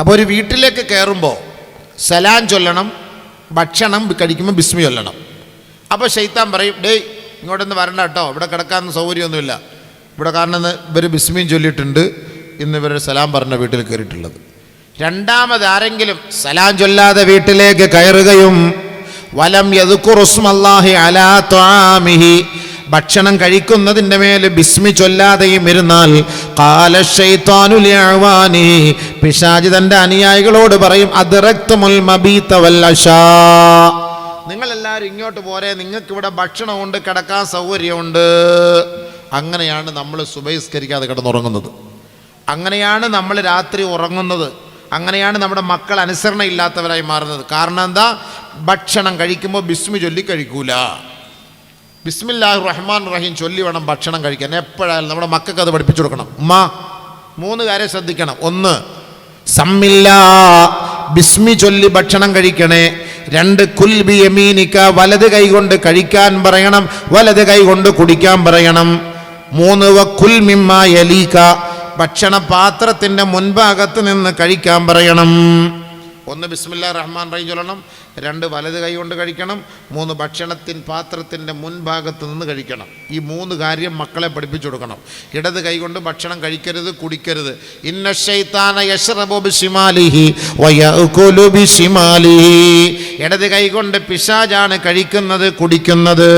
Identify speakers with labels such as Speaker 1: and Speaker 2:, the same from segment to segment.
Speaker 1: അപ്പോൾ ഒരു വീട്ടിലേക്ക് കയറുമ്പോൾ സലാം ചൊല്ലണം ഭക്ഷണം കഴിക്കുമ്പോൾ ബിസ്മി ചൊല്ലണം. അപ്പോൾ ഷെയ്ത്താൻ പറയും ഡേയ് ഇങ്ങോട്ടൊന്ന് വരണ്ട കേട്ടോ ഇവിടെ കിടക്കാൻ സൗകര്യമൊന്നുമില്ല. ഇവിടെ കാരണം ഇവർ ബിസ്മിയും ചൊല്ലിയിട്ടുണ്ട് ഇന്ന് ഇവർ സലാം പറഞ്ഞ വീട്ടിൽ കയറിയിട്ടുള്ളത് രണ്ടാമത് ആരെങ്കിലും സലാം ചൊല്ലാതെ വീട്ടിലേക്ക് കയറുകയും വലം യദുക്കുറുസ്മല്ലാഹി അലാ ത്വാമിഹി ഭക്ഷണം കഴിക്കുന്നതിന്റെ മേൽ ബിസ്മി ചൊല്ലാതെയും ഇരുന്നാൽ കാല പിശാജി തന്റെ അനുയായികളോട് പറയും അദ്റക്തുമുൽ മബീത വൽ അശാ. നിങ്ങളെല്ലാവരും ഇങ്ങോട്ട് പോരെ നിങ്ങൾക്ക് ഇവിടെ ഭക്ഷണമുണ്ട് കിടക്കാൻ സൗകര്യമുണ്ട്. അങ്ങനെയാണ് നമ്മൾ സുബഹിസ്കരിക്കാതെ കിടന്നുറങ്ങുന്നത്. അങ്ങനെയാണ് നമ്മൾ രാത്രി ഉറങ്ങുന്നത്. അങ്ങനെയാണ് നമ്മുടെ മക്കൾ അനുസരണ ഇല്ലാത്തവരായി മാറുന്നത്. കാരണം എന്താ? ഭക്ഷണം കഴിക്കുമ്പോൾ ബിസ്മി ചൊല്ലി കഴിക്കൂല. ബിസ്മില്ലാഹ് റഹ്മാൻ റഹീം ചൊല്ലി വേണം ഭക്ഷണം കഴിക്കാൻ. എപ്പോഴായാലും നമ്മുടെ മക്കൾക്ക് അത് പഠിപ്പിച്ചു കൊടുക്കണം. ഉമ്മ മൂന്ന് കാര്യം ശ്രദ്ധിക്കണം. ഒന്ന് സമ്മില്ല ബിസ്മി ചൊല്ലി ഭക്ഷണം കഴിക്കണേ. രണ്ട് കുൽബി യമീനിക്ക വലത് കൈ കൊണ്ട് കഴിക്കാൻ പറയണം വലത് കൈ കൊണ്ട് കുടിക്കാൻ പറയണം. മൂന്ന് വ കുൽ മിമ്മ യലീക്ക ഭക്ഷണ പാത്രത്തിന്റെ മുൻഭാഗത്ത് നിന്ന് കഴിക്കാൻ പറയണം. ഒന്ന് ബിസ്മില്ല റഹ്മാൻ റഹീം ചൊല്ലണം രണ്ട് വലത് കൈ കൊണ്ട് കഴിക്കണം മൂന്ന് ഭക്ഷണത്തിൻ പാത്രത്തിന്റെ മുൻഭാഗത്ത് നിന്ന് കഴിക്കണം. ഈ മൂന്ന് കാര്യം മക്കളെ പഠിപ്പിച്ചു കൊടുക്കണം. ഇടത് കൈ കൊണ്ട് ഭക്ഷണം കഴിക്കരുത് കുടിക്കരുത്. ഇന്ന ഇടത് കൈ കൊണ്ട് പിശാജാണ് കഴിക്കുന്നത് കുടിക്കുന്നത്.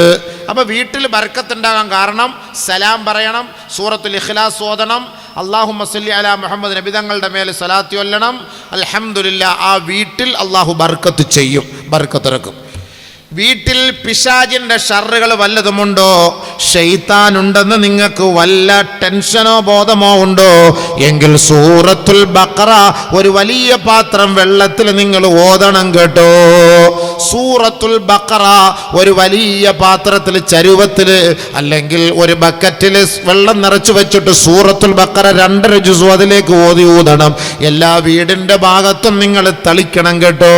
Speaker 1: അപ്പോൾ വീട്ടിൽ ബർക്കത്തുണ്ടാകാൻ കാരണം സലാം പറയണം സൂറത്തുൽ ഇഖ്ലാസ് ഓതണം അള്ളാഹു മസല്ലി അല മുഹമ്മദ് നബിതങ്ങളുടെ മേലെ സലാത്തി കൊല്ലണം അലഹമുല്ല ആ വീട്ടിൽ അള്ളാഹു ബർക്കത്ത് ചെയ്യും. ബർക്കത്തിറക്കും വീട്ടിൽ പിശാജിന്റെ ഷറുകൾ വല്ലതുമുണ്ടോ? ഷെയ്ത്താനുണ്ടെന്ന് നിങ്ങൾക്ക് വല്ല ടെൻഷനോ ബോധമോ ഉണ്ടോ? എങ്കിൽ സൂറത്തുൽ ബക്കറ ഒരു വലിയ പാത്രം വെള്ളത്തിൽ നിങ്ങൾ ഓതണം കേട്ടോ. സൂറത്തുൽ ബക്കറ ഒരു വലിയ പാത്രത്തിൽ ചരുവത്തിൽ അല്ലെങ്കിൽ ഒരു ബക്കറ്റിൽ വെള്ളം നിറച്ചു വെച്ചിട്ട് സൂറത്തുൽ ബക്കറ രണ്ടര ജുസു അതിലേക്ക് ഓതി ഊതണം. എല്ലാ വീടിന്റെ ഭാഗത്തും നിങ്ങൾ തളിക്കണം കേട്ടോ.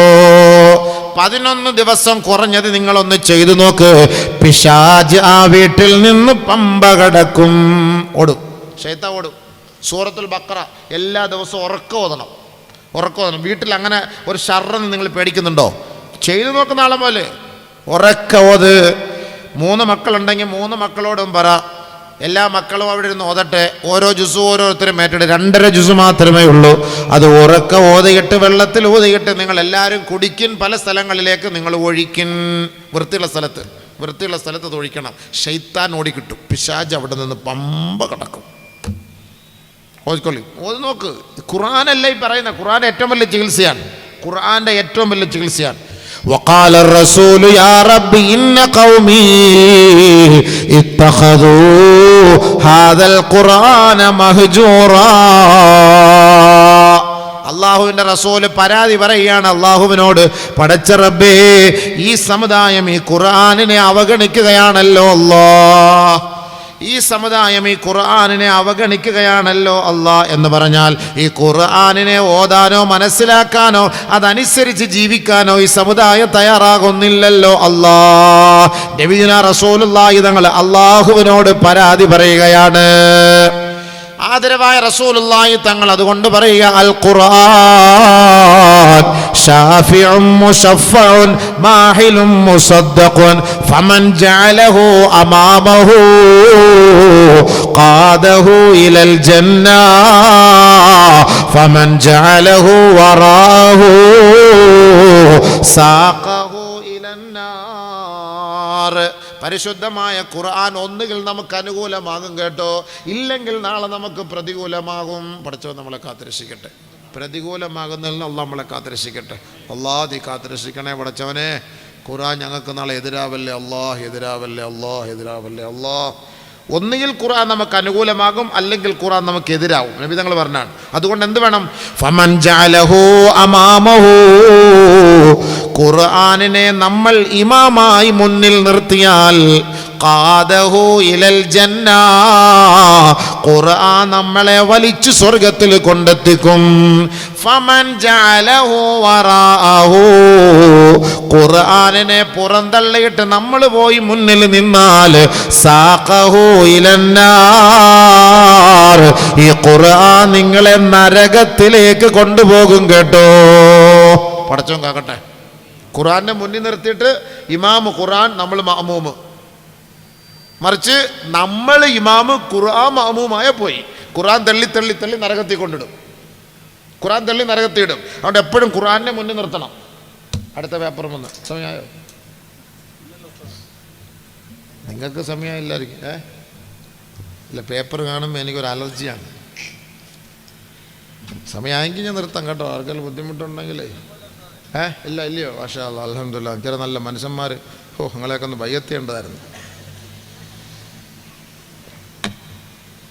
Speaker 1: പതിനൊന്ന് ദിവസം കുറഞ്ഞത് നിങ്ങളൊന്ന് ചെയ്തു നോക്ക്. പിശാജ് ആ വീട്ടിൽ നിന്ന് പമ്പ കടക്കും. ഓടും. ഷെയ്ത്ത ഓടും. സൂറത്തുൽ ബക്ര എല്ലാ ദിവസവും ഉറക്കം ഓതണം. ഉറക്കം ഓതണം. വീട്ടിൽ അങ്ങനെ ഒരു ഷർറെന്ന് നിങ്ങൾ പേടിക്കുന്നുണ്ടോ? ചെയ്തു നോക്കുന്ന ആളെ പോലെ. ഉറക്ക ഓത്. മൂന്ന് മക്കളുണ്ടെങ്കിൽ മൂന്ന് മക്കളോടും പറ എല്ലാ മക്കളും അവിടെ ഇരുന്ന് ഓതട്ടെ. ഓരോ ജ്യൂസും ഓരോരുത്തരും ഏറ്റെടുത്ത് രണ്ടര ജ്യൂസ് മാത്രമേ ഉള്ളൂ. അത് ഉറക്ക ഓതിയിട്ട് വെള്ളത്തിൽ ഊതിയിട്ട് നിങ്ങൾ എല്ലാവരും കുടിക്കും. പല സ്ഥലങ്ങളിലേക്ക് നിങ്ങൾ ഒഴിക്കും. വൃത്തിയുള്ള സ്ഥലത്ത് വൃത്തിയുള്ള സ്ഥലത്ത് അത് ഒഴിക്കണം. ഷെയ്ത്താൻ ഓടിക്കിട്ടും. പിശാജ് അവിടെ നിന്ന് പമ്പ കിടക്കും. ഓതിക്കൊള്ളി ഓതി നോക്ക്. ഖുറാനല്ല ഈ പറയുന്ന? ഖുറാൻ ഏറ്റവും വലിയ ചികിത്സയാണ്. ഖുറാന്റെ ഏറ്റവും വലിയ ചികിത്സയാണ്. وقال الرسول يا رب إن قومي اتخذوا هذا القرآن مهجورا അള്ളാഹുവിൻ്റെ റസൂല് പരാതി പറയുകയാണ് അള്ളാഹുവിനോട് പടച്ച റബ്ബേ ഈ സമുദായം ഈ ഖുർആാനിനെ അവഗണിക്കുകയാണല്ലോ അല്ലാ ഈ സമുദായം ഈ ഖുർആാനിനെ അവഗണിക്കുകയാണല്ലോ അള്ളാ എന്ന് പറഞ്ഞാൽ ഈ ഖുർആാനിനെ ഓതാനോ മനസ്സിലാക്കാനോ അതനുസരിച്ച് ജീവിക്കാനോ ഈ സമുദായം തയ്യാറാകുന്നില്ലല്ലോ അല്ലാ നബിദിന റസൂലുള്ളാഹി തങ്ങൾ അള്ളാഹുവിനോട് പരാതി പറയുകയാണ്. ആദരവായ റസൂലുള്ളാഹി തങ്ങൾ അതുകൊണ്ട് പറയുക അൽ ഖുർആൻ ഷാഫിഉം മുശഫഉൻ മാഹിലും മുസദ്ദഖുൻ ഫമൻ ജഅലഹു അമാമഹു ഖാദഹു ഇലൽ ജന്ന ഫമൻ ജഅലഹു വറാഹു സാഖഹു ഇലന്നാർ നാർ. പരിശുദ്ധമായ ഖുർആൻ ഒന്നുകിൽ നമുക്ക് അനുകൂലമാകും കേട്ടോ. ഇല്ലെങ്കിൽ നാളെ നമുക്ക് പ്രതികൂലമാകും. പഠിച്ചവൻ നമ്മളെ കാത്തിരക്ഷിക്കട്ടെ. പ്രതികൂലമാകുന്നതിൽ നിന്ന് നമ്മളെ കാത്തിരക്ഷിക്കട്ടെ. അള്ളാഹ് കാത്തിരക്ഷിക്കണേ പഠിച്ചവനെ. ഖുർആൻ ഞങ്ങൾക്ക് നാളെ എതിരാവല്ലേ അള്ളാഹ് എതിരാവല്ലേ അള്ളാഹ് എതിരാവല്ലേ അള്ളാഹ്. ഒന്നുകിൽ ഖുർആൻ നമുക്ക് അനുകൂലമാകും അല്ലെങ്കിൽ ഖുർആൻ നമുക്ക് എതിരാവും. നബി തങ്ങൾ പറഞ്ഞാണ്. അതുകൊണ്ട് എന്ത് വേണം? ഫമൻ ജഅലഹു അമാമഹു. ഖുർആനിനെ നമ്മൾ ഇമാമായി മുന്നിൽ നിർത്തിയാൽ ഖാദഹു ഇലൽ ജന്ന. ഖുർആൻ നമ്മളെ വലിച്ചു സ്വർഗത്തിൽ കൊണ്ടെത്തിക്കും. ഫമൻ ജഅലഹു വറാഹു ഖുർആനിനെ പുറന്തള്ളിയിട്ട് നമ്മൾ പോയി മുന്നിൽ നിന്നാൽ സാഖഹു ഇലന്നാർ ഈ ഖുർആൻ നിങ്ങളെ നരകത്തിലേക്ക് കൊണ്ടുപോകും കേട്ടോ. പടച്ചോൻ കാക്കട്ടെ. ഖുർആനെ മുന്നിൽ നിർത്തിയിട്ട് ഇമാം ഖുർആൻ നമ്മൾ മാമൂമ് മറിച്ച് നമ്മൾ ഇമാമ് ഖുർആൻ മാമുമായ പോയി. ഖുർആൻ തള്ളി തള്ളി തള്ളി നരകത്തിൽ കൊണ്ടിടും. ഖുറാൻ തള്ളി നരകത്തിയിടും അതുകൊണ്ട് എപ്പോഴും ഖുറാനെ മുന്നിൽ നിർത്തണം. അടുത്ത പേപ്പർ വന്ന് സമയമായോ? നിങ്ങൾക്ക് സമയമില്ലായിരിക്കും ഏ? ഇല്ല പേപ്പർ കാണുമ്പോൾ എനിക്കൊരു അലർജിയാണ്. സമയമായെങ്കിൽ ഞാൻ നിർത്താം കേട്ടോ. ആർക്കെങ്കിലും ബുദ്ധിമുട്ടുണ്ടെങ്കിലേ. ഏ? ഇല്ല ഇല്ലയോ? പക്ഷേ അല്ല അലഹമില്ല ചില നല്ല മനുഷ്യന്മാർ ഓ നിങ്ങളെയൊക്കെ ഒന്ന് ബയ്യത്തേണ്ടതായിരുന്നു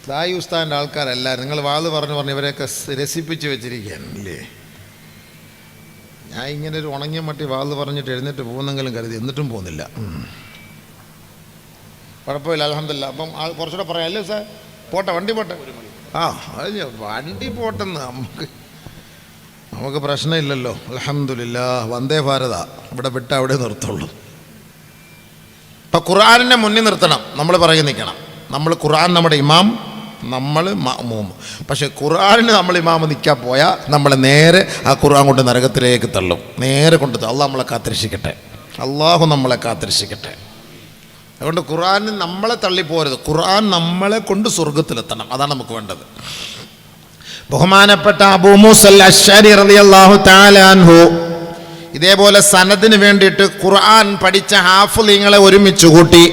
Speaker 1: ദായി ഉസ്താന്റെ ആൾക്കാരല്ല. നിങ്ങൾ വാത് പറഞ്ഞു പറഞ്ഞു ഇവരെയൊക്കെ രസിപ്പിച്ച് വെച്ചിരിക്കുകയാണ് അല്ലേ ഞാൻ ഇങ്ങനെ ഒരു ഉണങ്ങിയ മട്ടി വാത് പറഞ്ഞിട്ട് എഴുന്നേറ്റ് പോകുന്നെങ്കിലും കരുതി. എന്നിട്ടും പോകുന്നില്ല. കുഴപ്പമില്ല അലഹമില്ല അപ്പം കുറച്ചുകൂടെ പറയാം. അല്ലേ സാർ പോട്ടെ വണ്ടി പോട്ടെ. ആ അല്ല വണ്ടി പോട്ടെന്ന് നമുക്ക് നമുക്ക് പ്രശ്നമില്ലല്ലോ. അലഹമില്ല വന്ദേ ഭാരത. ഇവിടെ വിട്ട അവിടെ നിർത്തുള്ളൂ. ഇപ്പം ഖുർആാനിനെ മുന്നിൽ നിർത്തണം. നമ്മൾ പറയും നിൽക്കണം. നമ്മൾ ഖുർആൻ നമ്മുടെ ഇമാം നമ്മൾ മഅമൂം പക്ഷേ ഖുർആാനിന് നമ്മൾ ഇമാമ നിൽക്കാൻ പോയാൽ നമ്മൾ നേരെ ആ ഖുർആൻ കൊണ്ട് നരകത്തിലേക്ക് തള്ളും. നേരെ കൊണ്ട്. അള്ളാഹ് നമ്മളെ കാത്തിരക്ഷിക്കട്ടെ. അള്ളാഹു നമ്മളെ കാത്തിരക്ഷിക്കട്ടെ. അതുകൊണ്ട് ഖുർആാനിന് നമ്മളെ തള്ളിപ്പോരുത്. ഖുർആൻ നമ്മളെ കൊണ്ട് സ്വർഗത്തിലെത്തണം അതാണ് നമുക്ക് വേണ്ടത്. ബഹുമാനപ്പെട്ട അബൂ മൂസൽ റളിയല്ലാഹു തആല അൻഹു ഇതേപോലെ സനദിന് വേണ്ടിയിട്ട് ഖുർആൻ പഠിച്ച ഹാഫുലിങ്ങളെ ഒരുമിച്ച് കൂട്ടി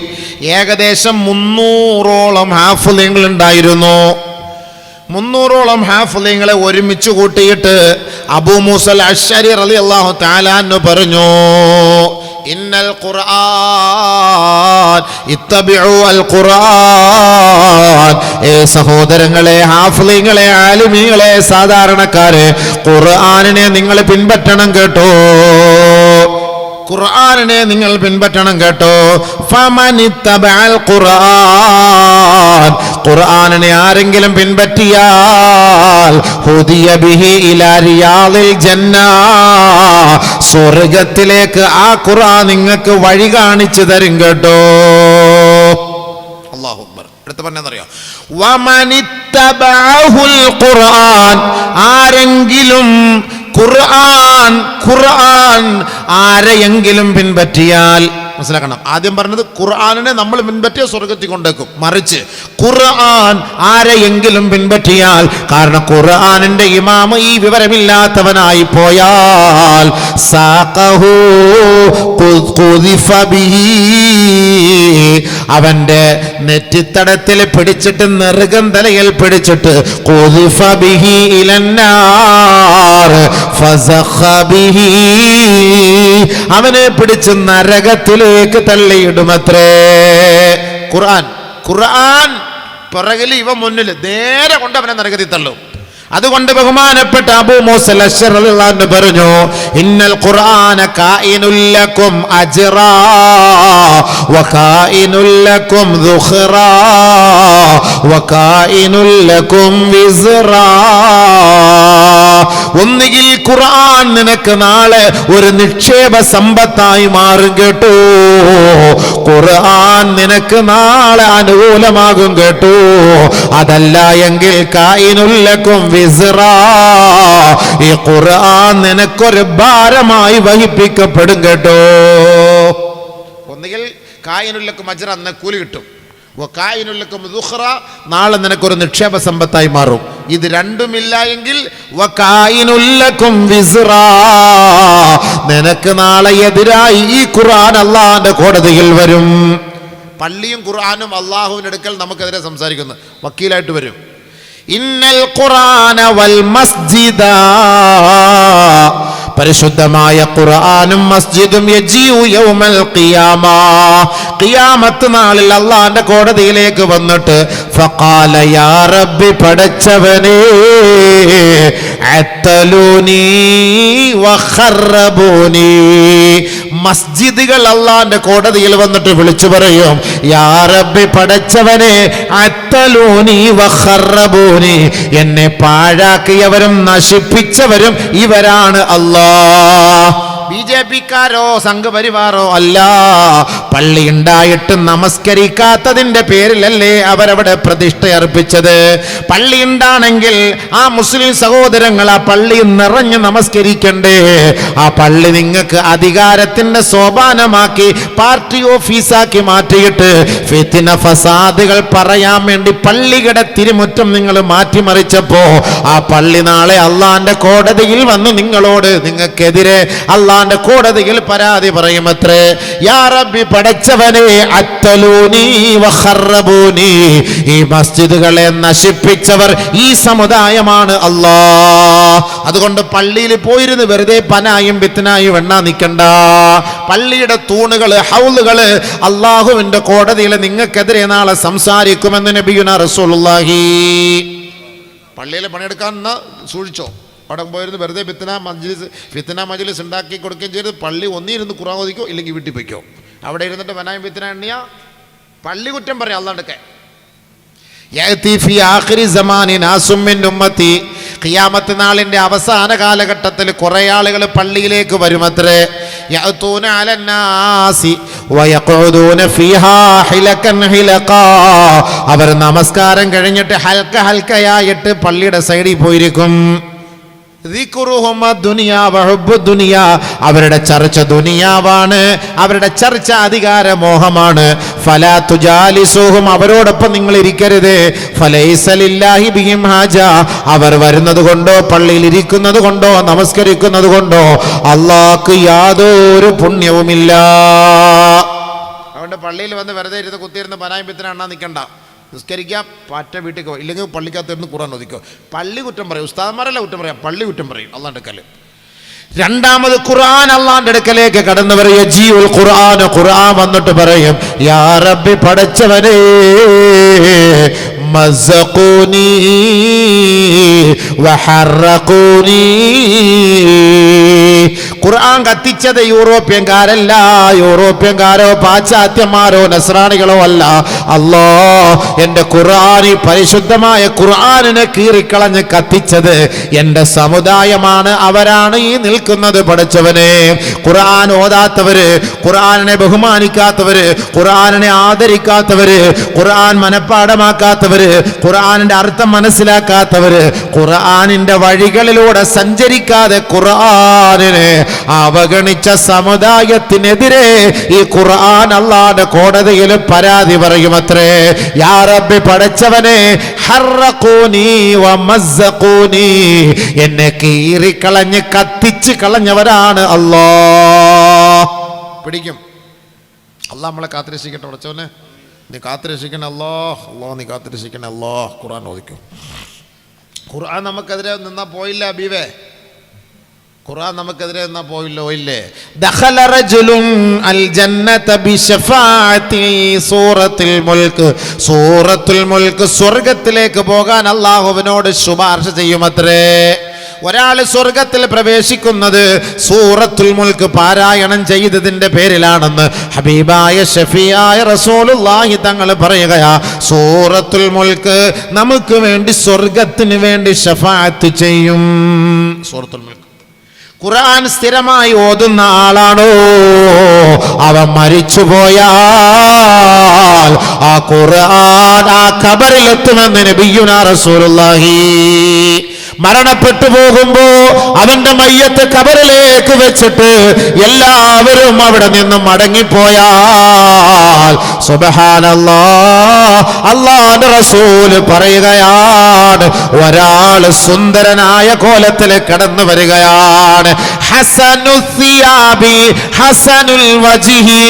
Speaker 1: ഏകദേശം മുന്നൂറോളം ഹാഫുലിങ്ങൾ ഉണ്ടായിരുന്നു. മുന്നൂറോളം ഹാഫുലിങ്ങളെ ഒരുമിച്ച് കൂട്ടിയിട്ട് അബു മൂസൽ അശ്ശരി അലി അള്ളാഹു താലാന്ന് പറഞ്ഞു ഇന്നൽ ഖുർആൻ ഖുർആൻ ഏ സഹോദരങ്ങളെ ഹാഫ്ലിങ്ങളെ ആലിമീങ്ങളെ സാധാരണക്കാരെ ഖുർആനിനെ നിങ്ങൾ പിൻപറ്റണം കേട്ടോ. ഖുർആനിനെ നിങ്ങൾ പിൻപറ്റണം കേട്ടോ. ഖുർആൻ. ഖുർആനിനെ ആരെങ്കിലും പിൻപറ്റിയാൽ ഹുദിയ ബിഹി ഇലാ റിയാദിൽ ജന്ന. സ്വർഗത്തിലേക്ക് ആ ഖുർആൻ നിങ്ങൾക്ക് വഴി കാണിച്ചു തരും കേട്ടോ. അല്ലാഹു അക്ബർ. പറഞ്ഞെന്നറിയോ വമനിത്തബഅഹുൽ ഖുർആൻ. ആരെങ്കിലും ഖുർആൻ ഖുർആൻ ആരെയെങ്കിലും പിൻപറ്റിയാൽ മനസ്സിലാക്കണം ആദ്യം പറഞ്ഞത് ഖുർആാനിനെ നമ്മൾ പിൻപറ്റിയ സ്വർഗത്തിൽ കൊണ്ടേക്കും മറിച്ച് ഖുർആൻ ആരെയെങ്കിലും പിൻപറ്റിയാൽ കാരണം ഖുർആാനിന്റെ ഇമാമ ഈ വിവരമില്ലാത്തവനായി പോയാൽ. അവന്റെ നെറ്റിത്തടത്തിൽ പിടിച്ചിട്ട് നെറുകം തലയിൽ പിടിച്ചിട്ട്. അവനെ പിടിച്ച് നരകത്തിലേക്ക് തള്ളിയിടുമത്രേ ഖുർആൻ ഖുർആൻ പിറകിൽ ഇവ മുന്നിൽ നേരെ കൊണ്ട് അവനെ നരകത്തിൽ തള്ളും അതുകൊണ്ട് ബഹുമാനപ്പെട്ട അബൂ അശ്ശർ പറഞ്ഞു ഇന്നൽ ഖുർആന അജ്റാ വിസ്റാ. ഒന്നുകിൽ ഖുർആൻ നിനക്ക് നാളെ ഒരു നിക്ഷേപ സമ്പത്തായി മാറും കേട്ടോ. ഖുർആൻ നിനക്ക് നാളെ അനുകൂലമാകും കേട്ടോ. അതല്ല എങ്കിൽ കായിനുല്ലക്കും വിസ്റ. ഈ ഖുർആൻ നിനക്കൊരു ഭാരമായി വഹിപ്പിക്കപ്പെടും കേട്ടോ. ഒന്നുകിൽ കായിനുല്ലക്കും അജ്റ അന്ന് കൂലി കിട്ടും. നാളെ നിനക്കൊരു നിക്ഷേപ സമ്പത്തായി മാറും. ഇത് രണ്ടുമില്ല എങ്കിൽ നിനക്ക് നാളെ എതിരായി ഈ ഖുർആൻ അള്ളാന്റെ കോടതിയിൽ വരും. പള്ളിയും ഖുർആനും അള്ളാഹുവിന്റെ അടുക്കൽ നമുക്കെതിരെ സംസാരിക്കുന്നു. വക്കീലായിട്ട് വരും. ഇന്നൽ ഖുർആന വൽ മസ്ജിദ. പരിശുദ്ധമായ ഖുർആാനും മസ്ജിദും ഖിയാമത്ത് നാളിൽ അള്ളാന്റെ കോടതിയിലേക്ക് വന്നിട്ട് ഫഖാല യാ റബ്ബി പടച്ചവനേ മസ്ജിദുകൾ അള്ളാന്റെ കോടതിയിൽ വന്നിട്ട് വിളിച്ചു പറയും യാറബി പടച്ചവനെ അത്തലൂനി വഹറബൂനി. എന്നെ പാഴാക്കിയവരും നശിപ്പിച്ചവരും ഇവരാണ് അല്ലാ ബി ജെ പിക്കാരോ സംഘപരിവാറോ അല്ല. പള്ളി ഉണ്ടായിട്ട് നമസ്കരിക്കാത്തതിന്റെ പേരിലല്ലേ അവരവിടെ പ്രതിഷ്ഠ അർപ്പിച്ചത് പള്ളി ഉണ്ടാണെങ്കിൽ ആ മുസ്ലിം സഹോദരങ്ങൾ ആ പള്ളി നിറഞ്ഞ് നമസ്കരിക്കണ്ടേ. ആ പള്ളി നിങ്ങൾക്ക് അധികാരത്തിന്റെ സോപാനമാക്കി പാർട്ടി ഓഫീസാക്കി മാറ്റിയിട്ട് ഫിത്തിന ഫസാദുകൾ പറയാൻ വേണ്ടി പള്ളിയുടെ തിരുമുറ്റം നിങ്ങൾ മാറ്റിമറിച്ചപ്പോ ആ പള്ളി നാളെ അള്ളാന്റെ കോടതിയിൽ വന്ന് നിങ്ങളോട് നിങ്ങൾക്കെതിരെ അള്ളാന്റെ കോടതിയിൽ പരാതി പറയുമത്രേ യാ റബ്ബി പടച്ചവനെ അത്തലൂനി വഹറബൂനി ഈ മസ്ജിദുകളെ നശിപ്പിച്ചവർ ഈ സമുദായമാണ് അല്ലാ അതുകൊണ്ട് പള്ളിയിൽ പോയിരുന്ന് വെറുതെ പനായും വിത്തനായും എണ്ണ നിൽക്കണ്ട പള്ളിയുടെ തൂണുകൾ ഹൗലുകൾ അള്ളാഹുവിന്റെ കോടതിയിൽ നിങ്ങൾക്കെതിരെ നാളെ സംസാരിക്കുമെന്ന് നബിയുന റസൂലുള്ളാഹി. പള്ളിയിൽ പണിയെടുക്കാൻ സൂക്ഷിച്ചോ? അവിടെ പോയിരുന്ന് വെറുതെ ഫിത്തന മജ്ലിസ് ഫിത്തന മജ്ലിസ് ഉണ്ടാക്കി കൊടുക്കുകയും ചെയ്ത് പള്ളി ഒന്നിരുന്ന് ഖുറാൻ ഓദിക്കോ ഇല്ലെങ്കിൽ വീട്ടിൽ വയ്ക്കോ അവിടെ ഇരുന്നിട്ട് വനായ ഫിത്തന എണ്ണിയ? പള്ളി കുറ്റം പറയാം ഉമ്മത്തി. ഖിയാമത്ത് നാളിന്റെ അവസാന കാലഘട്ടത്തിൽ കുറെ ആളുകൾ പള്ളിയിലേക്ക് വരുമത്രേ. അവർ നമസ്കാരം കഴിഞ്ഞിട്ട് ഹൽക്ക ഹൽക്കയായിട്ട് പള്ളിയുടെ സൈഡിൽ പോയിരിക്കും. അവരുടെ ചർച്ച ദുനിയാവാണ്. അവരുടെ ചർച്ച അധികാര മോഹമാണ്. ഫലാ തുജാലിസുഹും അവരോടൊപ്പം നിങ്ങൾ ഇരിക്കരുത്. ഹാജ. അവർ വരുന്നത് കൊണ്ടോ പള്ളിയിൽ ഇരിക്കുന്നത് കൊണ്ടോ നമസ്കരിക്കുന്നത് കൊണ്ടോ അള്ളാഹ്ക്ക് യാതൊരു പുണ്യവുമില്ല. അതുകൊണ്ട് പള്ളിയിൽ വന്ന് വെറുതെ ഇരുന്ന് കുത്തിയിരുന്ന് പനായമ്പത്തിന് എണ്ണാൻ നിൽക്കണ്ട നിസ്കരിക്കാം പാറ്റ വീട്ടിൽ പോകും ഇല്ലെങ്കിൽ പള്ളിക്കകത്ത് ഇരുന്ന് ഖുറാൻ ഒതുക്കോ പള്ളി കുറ്റം പറയും. ഉസ്താദ്മാരല്ല കുറ്റം പറയാം? പള്ളി കുറ്റം പറയും. അള്ളാന്റെ അടുക്കൽ രണ്ടാമത് ഖുർആൻ അള്ളാന്റെ അടുക്കലേക്ക് കടന്നു പറയുക ജീവൽ ഖുർആൻ ഖുർആൻ വന്നിട്ട് പറയും യാ റബ്ബി പടച്ചവനേ ഖുർആൻ കത്തിച്ചത് യൂറോപ്യൻകാരല്ല യൂറോപ്യൻകാരോ പാശ്ചാത്യന്മാരോ നസ്രാണികളോ അല്ല. അല്ലോ എന്റെ ഖുർആനി പരിശുദ്ധമായ ഖുർആാനിനെ കീറിക്കളഞ്ഞ് കത്തിച്ചത് എന്റെ സമുദായമാണ്. അവരാണ് ഈ നിൽക്കുന്നത് പഠിച്ചവനെ. ഖുർആൻ ഓതാത്തവര് ഖുർആാനിനെ ബഹുമാനിക്കാത്തവര് ഖുർആാനിനെ ആദരിക്കാത്തവര് ഖുർആൻ മനഃപ്പാടമാക്കാത്തവര് ഖുർആനിന്റെ അർത്ഥം മനസ്സിലാക്കാത്തവര് ഖുർആാനിന്റെ വഴികളിലൂടെ സഞ്ചരിക്കാതെ ഖുർആാനിനെ അവഗണിച്ച സമുദായത്തിനെതിരെ ഈ ഖുർആൻ അള്ളാന്റെ കോടതിയിൽ പരാതി പറയും അത്രേ. റബ്ബി പടച്ചവനെ എന്നെ കീറിക്കളഞ്ഞ് കത്തിച്ച് കളഞ്ഞവരാണ് അല്ലോ പിടിക്കും. അള്ളാ നമ്മളെ കാത്തിരക്ഷിക്കട്ടെ പടച്ചവനെ. നീ കാത്തിരക്ഷിക്കണേ അല്ലോ അല്ലോ നീ കാത്തിരക്ഷിക്കണേ അല്ലോ ഖുർആൻ ഓദിക്കും ഖുർആൻ നമുക്കെതിരെ നിന്നാ പോയില്ല അബീവേ ഖുർആൻ നമുക്കെതിരെ നിന്നാ പോയില്ലോ ഇല്ലേ ദഖല റജുലുൻ അൽ ജന്നത ബിശഫാഅത്തി സൂറത്തുൽ മുൽക്ക് സൂറത്തുൽ മുൽക്ക് സ്വർഗത്തിലേക്ക് പോകാൻ അല്ലാഹുവിനോട് ശുപാർശ ചെയ്യുമത്രേ. ഒരാൾ സ്വർഗത്തിൽ പ്രവേശിക്കുന്നത് സൂറത്തുൽ മുൽക്ക് പാരായണം ചെയ്തതിന്റെ പേരിലാണെന്ന് ഹബീബായ ഷഫിയായ റസൂലുള്ളാഹി തങ്ങൾ പറയുകയാ സൂറത്തുൽ മുൽക്ക് നമുക്ക് വേണ്ടി സ്വർഗത്തിന് വേണ്ടി ഷഫാത്ത് ചെയ്യും. സൂറത്തുൽ മുൽക്ക്. ഖുർആൻ സ്ഥിരമായി ഓതുന്ന ആളാണോ? അവൻ മരിച്ചു പോയാൽ ആ ഖുർആൻ ആ ഖബറിലെത്തുമെന്ന് നബിയുനാ റസൂലുള്ളാഹി. മരണപ്പെട്ടു പോകുമ്പോ അവന്റെ മയ്യത്ത് കബറിലേക്ക് വെച്ചിട്ട് എല്ലാവരും അവിടെ നിന്ന് മടങ്ങിപ്പോയാൽ റസൂൽ പറയുകയാണ് ഒരാൾ സുന്ദരനായ കോലത്തിൽ കടന്നു വരികയാണ് ഹസനു ഹസനുൽ വജിഹി.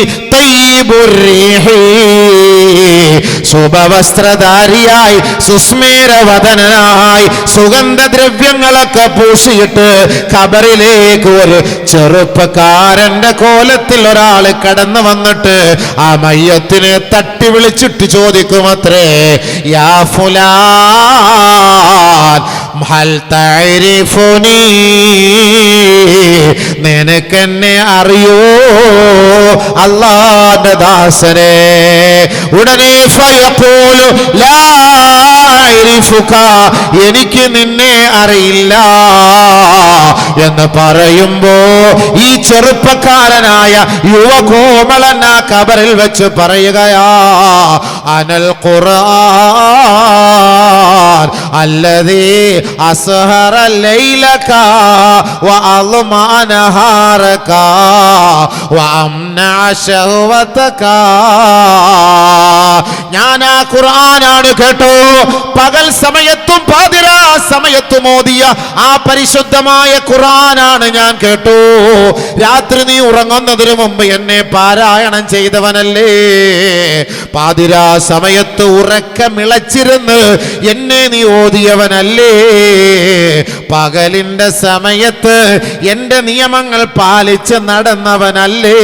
Speaker 2: ശുഭവസ്ത്രധാരിയായി സുസ്മേരവദനായി സുഗന്ധദ്രവ്യങ്ങളൊക്കെ പൂശിയിട്ട് കബറിലേക്ക് ഒരു ചെറുപ്പക്കാരന്റെ കോലത്തിൽ ഒരാൾ കടന്നു വന്നിട്ട് ആ മയ്യത്തിനെ തട്ടി വിളിച്ചിട്ട് ചോദിക്കുമത്രേ യാ ഫുലാൻ ഹൽ തഅരിഫുനീ നിനക്കെന്നെ അറിയോ? അല്ലാന്റെ ദാസനെ ഉടനെ ഫയഖൂലു ലാ എനിക്ക് നിന്നെ അറിയില്ല എന്ന് പറയുമ്പോ ഈ ചെറുപ്പക്കാരനായ യുവകോമളൻ ആ കബറിൽ വെച്ച് പറയുകയാ അനൽ ഖുർആൻ അല്ലതേ അസ്ഹറ ലൈലക ശഹവതക ഞാൻ ആ ഖുർആനാണ് കേട്ടോ പകൽ സമയത്തും പാതിരാ സമയത്തും ഓതിയ ആ പരിശുദ്ധമായ ഖുറാനാണ് ഞാൻ കേട്ടു. രാത്രി നീ ഉറങ്ങുന്നതിന് മുമ്പ് എന്നെ പാരായണം ചെയ്തവനല്ലേ. പാതിരാ സമയത്ത് ഉറക്കമിളച്ചിരുന്ന് എന്നെ നീ ഓതിയവനല്ലേ. പകലിന്റെ സമയത്ത് എന്റെ നിയമങ്ങൾ പാലിച്ച് നടന്നവനല്ലേ.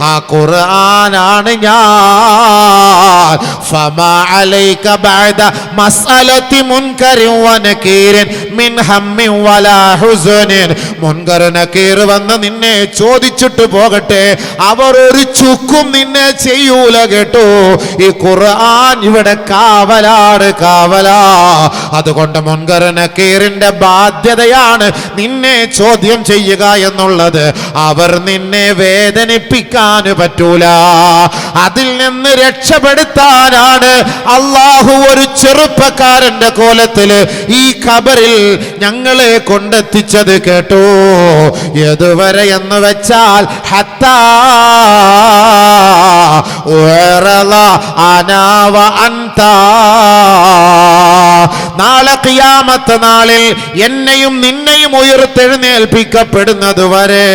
Speaker 2: ആ ഖുർആനാണ് ഞാൻ. ഫമ അലൈക ബഅദ മസ്അലത്തി മുൻകരി വനക്കീരൻ മിൻ ഹമ്മിൻ വലാ ഹുസനിൻ. മുൻകർ നകീർ വന്ന് നിന്നെ ചോദിച്ചിട്ട് പോകട്ടെ. അവർ ഒരു ചുക്കും നിന്നെ ചെയ്യൂല കേട്ടോ. ഈ ഖുർആൻ ഇവിടെ കാവലാണ് കാവലാ. അതുകൊണ്ട് മുൻകർ നക്കീറിന്റെ ബാധ്യതയാണ് നിന്നെ ചോദ്യം ചെയ്യുക എന്നുള്ളത്. അവർ നിന്നെ വേദനിപ്പിക്കാൻ പറ്റൂല. അതിൽ നിന്ന് രക്ഷപ്പെടുത്താനാണ് അള്ളാഹു ഒരു ചെറുപ്പക്കാരന്റെ കോലത്തിൽ ഈ ഖബറിൽ ഞങ്ങളെ കൊണ്ടെത്തിച്ചത് കേട്ടോ. എതുവരെ എന്ന് വെച്ചാൽ ഹത്താ അനാവ അന്താ. നാളെ കിയാമത്ത നാളിൽ എന്നെയും നിന്നെയും ഉയർത്തെഴുന്നേൽപ്പിക്കപ്പെടുന്നത് വരെ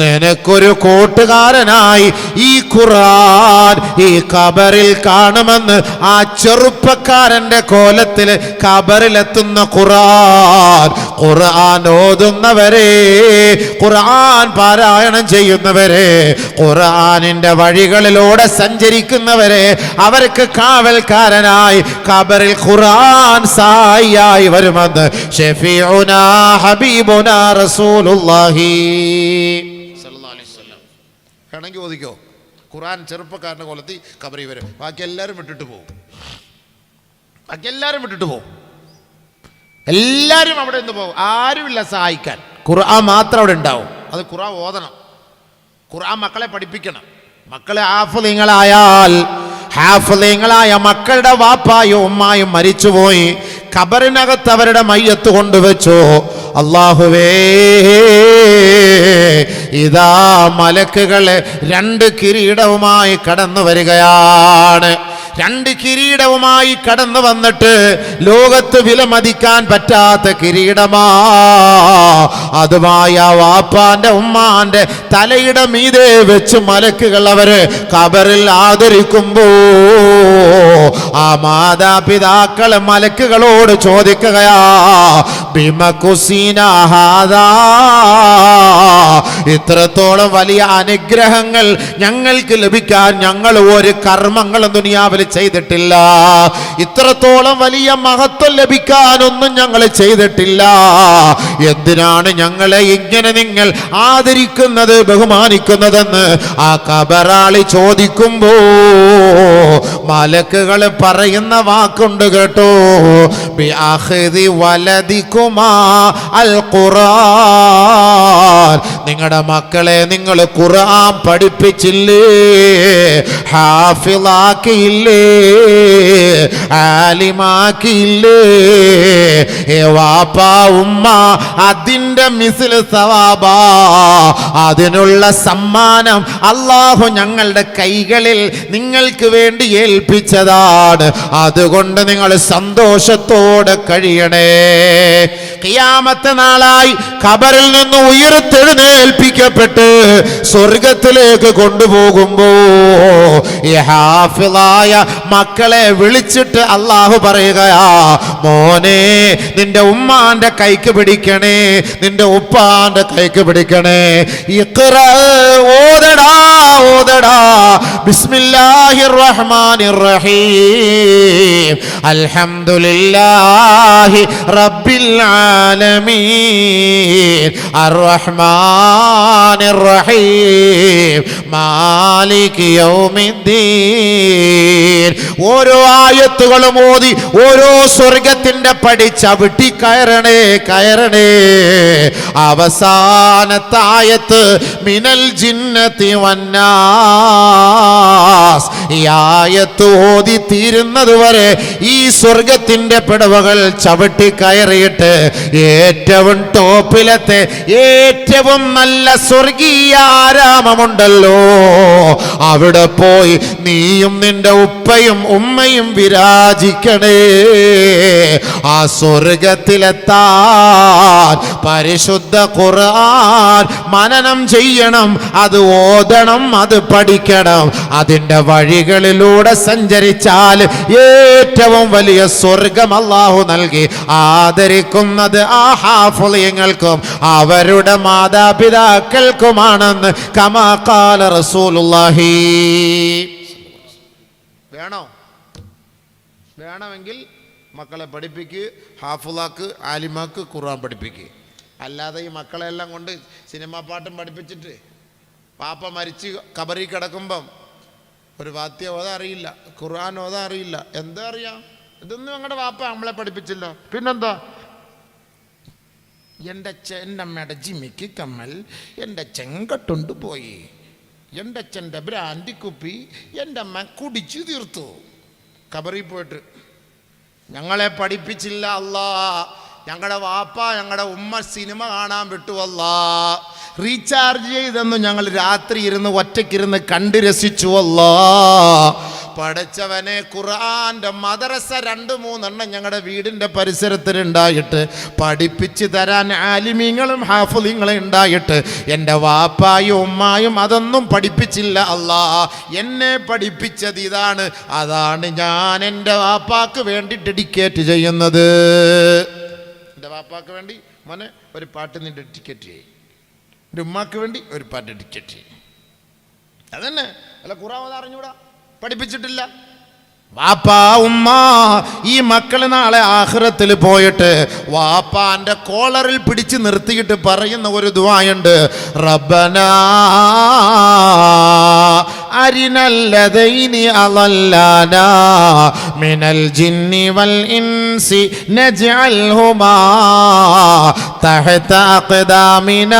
Speaker 2: നിനക്കൊരു കൂട്ടുകാരനായി ഈ ഖുർആൻ ഈ ഖബറിൽ കാണുമെന്ന് ആ ചെറുപ്പക്കാരന്റെ കോലത്തിൽ ഖബറിലെത്തുന്ന ഖുർആൻ ഖുർആൻ ഓതുന്നവരെ ഖുർആൻ പാരായണം ചെയ്യുന്നവരെ ഖുർആനിന്റെ വഴികളിലൂടെ സഞ്ചരിക്കുന്നവരെ അവർക്ക് കാവൽക്കാരനായി ഖബറിൽ ഖുർആൻ സായിയായി വരുമെന്ന് ചോദിക്കോ ഹബീബുന റസൂലുള്ളാഹി.
Speaker 1: ഖുർആൻ ചെറുപ്പക്കാരന്റെ കൊലത്തി കബറി വരും. ബാക്കി എല്ലാവരും വിട്ടിട്ട് പോകും. ബാക്കി എല്ലാവരും വിട്ടിട്ട് പോകും എല്ലാവരും അവിടെ നിന്ന് പോകും ആരുമില്ല സഹായിക്കാൻ. ഖുർആൻ മാത്രം അവിടെ ഉണ്ടാവും. അത് ഖുർആൻ ഓതണം. ഖുർആൻ മക്കളെ പഠിപ്പിക്കണം. മക്കളെ ആഫലിങ്ങളായാൽ ഹാഫലിങ്ങളായ മക്കളുടെ വാപ്പായും ഉമ്മായും മരിച്ചുപോയി. ഖബറിനകത്ത് അവരുടെ മയ്യത്ത് കൊണ്ടുവച്ചു. അള്ളാഹുവേ ഇതാ മലക്കുകൾ രണ്ട് കിരീടവുമായി കടന്നു വരികയാണ്. രണ്ട് കിരീടവുമായി കടന്നു വന്നിട്ട് ലോകത്ത് വിലമതിക്കാൻ പറ്റാത്ത കിരീടമാ. അതുമായ വാപ്പാന്റെ ഉമ്മാന്റെ തലയുടെ മീതെ വെച്ച് മലക്കുകൾ അവർ കബറിൽ ആദരിക്കുമ്പോ ആ മാതാപിതാക്കൾ മലക്കുകളോട് ചോദിക്കുകയാ ബിമകുസീനാഹാദാ ഇത്രത്തോളം വലിയ അനുഗ്രഹങ്ങൾ ഞങ്ങൾക്ക് ലഭിക്കാൻ ഞങ്ങൾ ഒരു കർമ്മങ്ങളും ദുനിയാവിൽ ചെയ്തിട്ടില്ല. ഇത്രത്തോളം വലിയ മഹത്വം ലഭിക്കാനൊന്നും ഞങ്ങൾ ചെയ്തിട്ടില്ല. എന്തിനാണ് ഞങ്ങളെ ഇങ്ങനെ നിങ്ങൾ ആദരിക്കുന്നത് ബഹുമാനിക്കുന്നതെന്ന് ആ കബറാളി ചോദിക്കുമ്പോ മലക്കുകൾ പറയുന്ന വാക്കുണ്ട് കേട്ടോ. വലതി വലദിക്കുമാ അൽ ഖുർആൻ. നിങ്ങളുടെ മക്കളെ നിങ്ങൾ ഖുർആൻ പഠിപ്പിച്ചില്ലേ? ഹാഫിളാക്കിയില്ലേ? ആലിമാക്കിയില്ലേ? വാപ്പാ ഉമ്മ അതിന്റെ മിസിൽ സവാബാ. അതിനുള്ള സമ്മാനം അള്ളാഹു ഞങ്ങളുടെ കൈകളിൽ നിങ്ങൾക്ക് വേണ്ടി ഏൽപ്പിച്ചതാണ്. അതുകൊണ്ട് നിങ്ങൾ സന്തോഷത്തോടെ കഴിയണേ. കിയാമത്തെ നാളായി ഖബറിൽ നിന്ന് ഉയർത്തെഴുന്നേൽപ്പിക്കപ്പെടുന്ന
Speaker 2: ഏൽപ്പിക്കപ്പെട്ട് സ്വർഗത്തിലേക്ക് കൊണ്ടുപോകുമ്പോ ഹാഫിളായ മക്കളെ വിളിച്ചിട്ട് അള്ളാഹു പറയുകയാ മോനെ നിന്റെ ഉമ്മാന്റെ കൈക്ക് പിടിക്കണേ നിന്റെ ഉപ്പാന്റെ കൈക്ക് പിടിക്കണേ. ഇത്ര ഓതടാ ഓതടാ. ബിസ്മില്ലാഹിർ റഹ്മാനിർ റഹീം അൽഹംദുലില്ലാഹി റബ്ബിൽ ആലമീൻ. അർറഹ്മാനിർ റഹീം يوم യൗമിദ്ദീൻ. ഓരോ ആയത്തുകളും ഓതി ഓരോ സ്വർഗത്തിന്റെ പടി ചവിട്ടി കയറണേ കയറണേ. അവസാനത്തെ ആയത്ത് മിനൽ ജിന്നത്തി വന്നാസ്. ഈ ആയത്ത് ഓതി തീരുന്നത് വരെ ഈ സ്വർഗത്തിന്റെ പിടവകൾ ചവിട്ടി കയറിയിട്ട് ഏറ്റവും ടോപ്പിലത്തെ ഏറ്റവും നല്ല സ്വർഗീയ ആരാമമുണ്ടല്ലോ. അവിടെ പോയി നീയും നിന്റെ ഉപ്പയും ഉമ്മയും വിരാജിക്കണേ. ആ സ്വർഗത്തിലെത്താൻ പരിശുദ്ധ ഖുർആൻ മനനം ചെയ്യണം അത് ഓതണം അത് പഠിക്കണം. അതിന്റെ വഴികളിലൂടെ സഞ്ചരിച്ചാൽ ഏറ്റവും വലിയ സ്വർഗം അള്ളാഹു നൽകി. ആദരിക്കുന്നത് ആ ഹാഫുലിയങ്ങൾക്കും അവരുടെ മാതാപിതാക്കൾക്കുമാണെന്ന് കമാക്കാല റസൂലുള്ളാഹി.
Speaker 1: വേണോ? വേണമെങ്കിൽ മക്കളെ പഠിപ്പിക്ക് ഹാഫുലാക്ക് ആലിമാക്ക് ഖുർആൻ പഠിപ്പിക്ക്. അല്ലാതെ ഈ മക്കളെല്ലാം കൊണ്ട് സിനിമാ പാട്ടും പഠിപ്പിച്ചിട്ട് പാപ്പ മരിച്ച് കബറി കിടക്കുമ്പം ഒരു വാത്യ ഓതാ അറിയില്ല ഖുർആൻ ഓതാ അറിയില്ല. എന്താ അറിയാം? ഇതൊന്നും ഞങ്ങളുടെ വാപ്പ നമ്മളെ പഠിപ്പിച്ചില്ല. പിന്നെന്താ? എന്റെ എന്റെ അമ്മയുടെ ജിമ്മിക്ക് കമ്മൽ എന്റെ അച്ഛൻ കട്ടുകൊണ്ട് പോയി. എന്റെ അച്ഛന്റെ ബ്രാൻഡി കുപ്പി എന്റെ അമ്മ കുടിച്ചു തീർത്തു. കബറിൽ പോയിട്ട് ഞങ്ങളെ പഠിപ്പിച്ചില്ല അല്ലാ. ഞങ്ങളുടെ വാപ്പ ഞങ്ങളുടെ ഉമ്മ സിനിമ കാണാൻ വിട്ടു അല്ലാ. റീചാർജ് ചെയ്തെന്ന് ഞങ്ങൾ രാത്രി ഇരുന്ന് ഒറ്റയ്ക്കിരുന്ന് കണ്ട് രസിച്ചു അല്ലാ. പടച്ചവനെ ഖുർആന്റെ മദ്രസ രണ്ട് മൂന്നെണ്ണം ഞങ്ങളുടെ വീടിന്റെ പരിസരത്തിലുണ്ടായിട്ട് പഠിപ്പിച്ച് തരാൻ ആലിമീങ്ങളും ഹാഫുലിങ്ങളും ഉണ്ടായിട്ട് എന്റെ വാപ്പായും ഉമ്മായും അതൊന്നും പഠിപ്പിച്ചില്ല അല്ലാ. എന്നെ പഠിപ്പിച്ചത് ഇതാണ്. അതാണ് ഞാൻ എന്റെ വാപ്പാക്ക് വേണ്ടി ഡെഡിക്കേറ്റ് ചെയ്യുന്നത്. എന്റെ വാപ്പാക്ക് വേണ്ടി മോനെ ഒരു പാട്ട് നീ ഡെഡിക്കേറ്റ് ചെയ്യും. എന്റെ ഉമ്മാക്ക് വേണ്ടി ഒരു പാട്ട് ഡെഡിക്കേറ്റ് ചെയ്യും. അതന്നെ. അല്ല ഖുറാൻ അറിഞ്ഞൂടാ പഠിപ്പിച്ചിട്ടില്ല. വാപ്പാ ഉമ്മ ഈ മക്കൾ നാളെ ആഹ്റത്തിൽ പോയിട്ട് വാപ്പാന്റെ കോളറിൽ പിടിച്ച് നിർത്തിയിട്ട് പറയുന്ന ഒരു ദുവായുണ്ട്. റബ്ബന അരിനല്ലതൈനി അളല്ലാന മിനൽ ജിന്നി വൽ ഇൻസി നജ്അൽഹുമാ തഹത അഖ്ദാമിന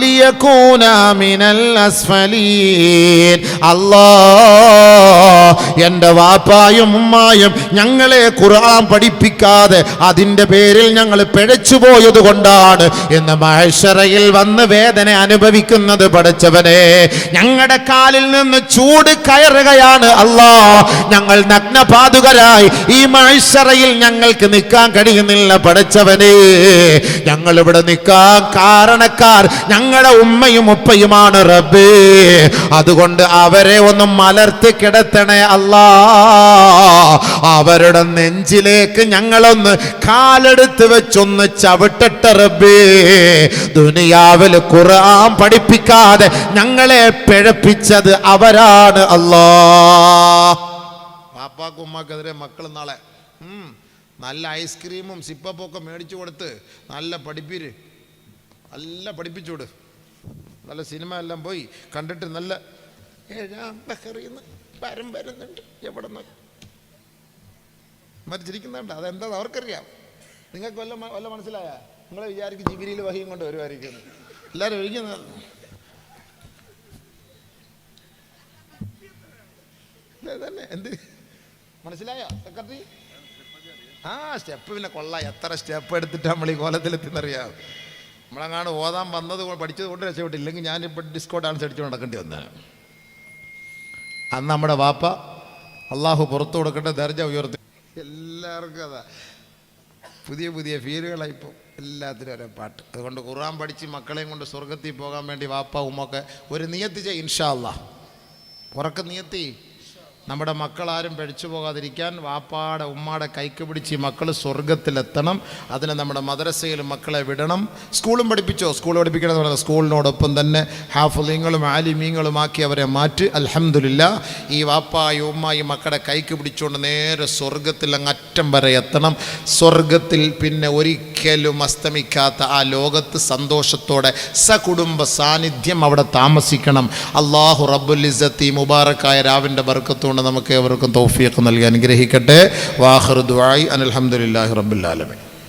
Speaker 1: ലിയകൂന മിനൽ അസ്ഫലീൻ. അല്ലാഹ് എന്റെ വാപ്പായും ഉമ്മായും ഞങ്ങളെ ഖുർആൻ പഠിപ്പിക്കാതെ അതിന്റെ പേരിൽ ഞങ്ങൾ പിഴച്ചു പോയത് കൊണ്ടാണ് എന്ന് മഹേശ്വരയിൽ വന്ന് വേദന അനുഭവിക്കുന്നത് പഠിച്ചവനെ. ഞങ്ങളുടെ കാലിൽ നിന്ന് ചൂട് കയറുകയാണ് അല്ലാ ഞങ്ങൾ നഗ്നപാതുകരായി. ഈ മഹേശ്വരയിൽ ഞങ്ങൾക്ക് നിൽക്കാൻ കഴിയുന്നില്ല പഠിച്ചവനെ ഞങ്ങൾ ഇവിടെ നിൽക്കാൻ കാരണക്കാർ ഞങ്ങളുടെ ഉമ്മയും ഉപ്പയുമാണ് റബ്ബേ. അതുകൊണ്ട് അവരെ ഒന്ന് മലർത്തി കിടത്തണേ അല്ലാ അവരുടെ നെഞ്ചിലേക്ക് ഞങ്ങളൊന്ന് കാലെടുത്ത് വെച്ചൊന്ന് ചവിട്ടട്ടെ റബ്ബേ. ദുനിയാവിൽ ഖുർആൻ പഠിപ്പിക്കാതെ ഞങ്ങളെ പിഴപ്പിച്ചത് അവരാണ് അല്ലാ? മക്കൾ നാളെ. നല്ല ഐസ്ക്രീമും സിപ്പപ്പൊക്കെ മേടിച്ചു കൊടുത്ത് നല്ല പഠിപ്പിര്. നല്ല പഠിപ്പിച്ചുവിട് നല്ല സിനിമ എല്ലാം പോയി കണ്ടിട്ട് നല്ല ഏഴാം ബഹറിന്ന് പരം വരുന്നുണ്ട്. എവിടെ നിന്ന് മരിച്ചിരിക്കുന്നുണ്ട്. അതെന്താ അവർക്കറിയാം. നിങ്ങൾക്ക് വല്ല വല്ല മനസ്സിലായ? നിങ്ങൾ വിചാരിക്കും ജിബിരിയിൽ വഹിയും കൊണ്ട് വരുമായിരിക്കും എല്ലാവരും ഒഴിക്കുന്നത് എന്ത്? മനസ്സിലായോ? സെക്രട്ടറി? ആ സ്റ്റെപ്പ് പിന്നെ കൊള്ളാം. എത്ര സ്റ്റെപ്പ് എടുത്തിട്ട് നമ്മൾ ഈ കോലത്തിലെത്തിന്നറിയാം നമ്മളങ്ങാണ് ഓതാൻ വന്നത് പഠിച്ചത് കൊണ്ട് രക്ഷപ്പെട്ടില്ല ഇല്ലെങ്കിൽ ഞാനിപ്പോൾ ഡിസ്കോ ഡാൻസ് അടിച്ചു നടക്കേണ്ടി വന്നേനെ അന്ന് നമ്മുടെ വാപ്പ അള്ളാഹു പുറത്തു കൊടുക്കേണ്ട ദർജ ഉയർത്തി. എല്ലാവർക്കും അതാ. പുതിയ പുതിയ ഫീലുകളായിപ്പോൾ എല്ലാത്തിനും ഒരേ പാട്ട്. അതുകൊണ്ട് ഖുർആൻ പഠിച്ച് മക്കളെയും കൊണ്ട് സ്വർഗത്തിൽ പോകാൻ വേണ്ടി വാപ്പ ഉമ്മൊക്കെ ഒരു നിയത്തി ചെയ് ഇൻഷാ അല്ലാ ഉറക്കം നിയത്തി നമ്മുടെ മക്കളാരും പഠിച്ചു പോകാതിരിക്കാൻ വാപ്പാടെ ഉമ്മാടെ കൈക്ക് പിടിച്ച് ഈ മക്കൾ സ്വർഗത്തിലെത്തണം. അതിന് നമ്മുടെ മദ്രസയിൽ മക്കളെ വിടണം. സ്കൂളും പഠിപ്പിച്ചോ? സ്കൂൾ പഠിപ്പിക്കണം എന്ന് പറയുന്നത് സ്കൂളിനോടൊപ്പം തന്നെ ഹാഫുലിങ്ങളും ആലിമീങ്ങളും ആക്കി അവരെ മാറ്റി. അലഹമില്ല ഈ വാപ്പായി ഉമ്മായി മക്കളെ കൈക്ക് പിടിച്ചുകൊണ്ട് നേരെ സ്വർഗത്തിൽ അങ്ങ് അറ്റം വരെ എത്തണം. സ്വർഗത്തിൽ പിന്നെ ഒരിക്കലും അസ്തമിക്കാത്ത ആ ലോകത്ത് സന്തോഷത്തോടെ സകുടുംബ സാന്നിധ്യം അവിടെ താമസിക്കണം. അള്ളാഹു റബ്ബുൽ ഇസ്സത്തി മുബാറക്കായ രാവിന്റെ ബർക്കത്തുകൊണ്ട് നമുക്ക് അവർക്കും തോഫിയൊക്കെ നൽകി അനുഗ്രഹിക്കട്ടെ. വാഹർ ദുആയി അനിൽഹമുല്ലാഹി റബ്ബുല്ലാലമി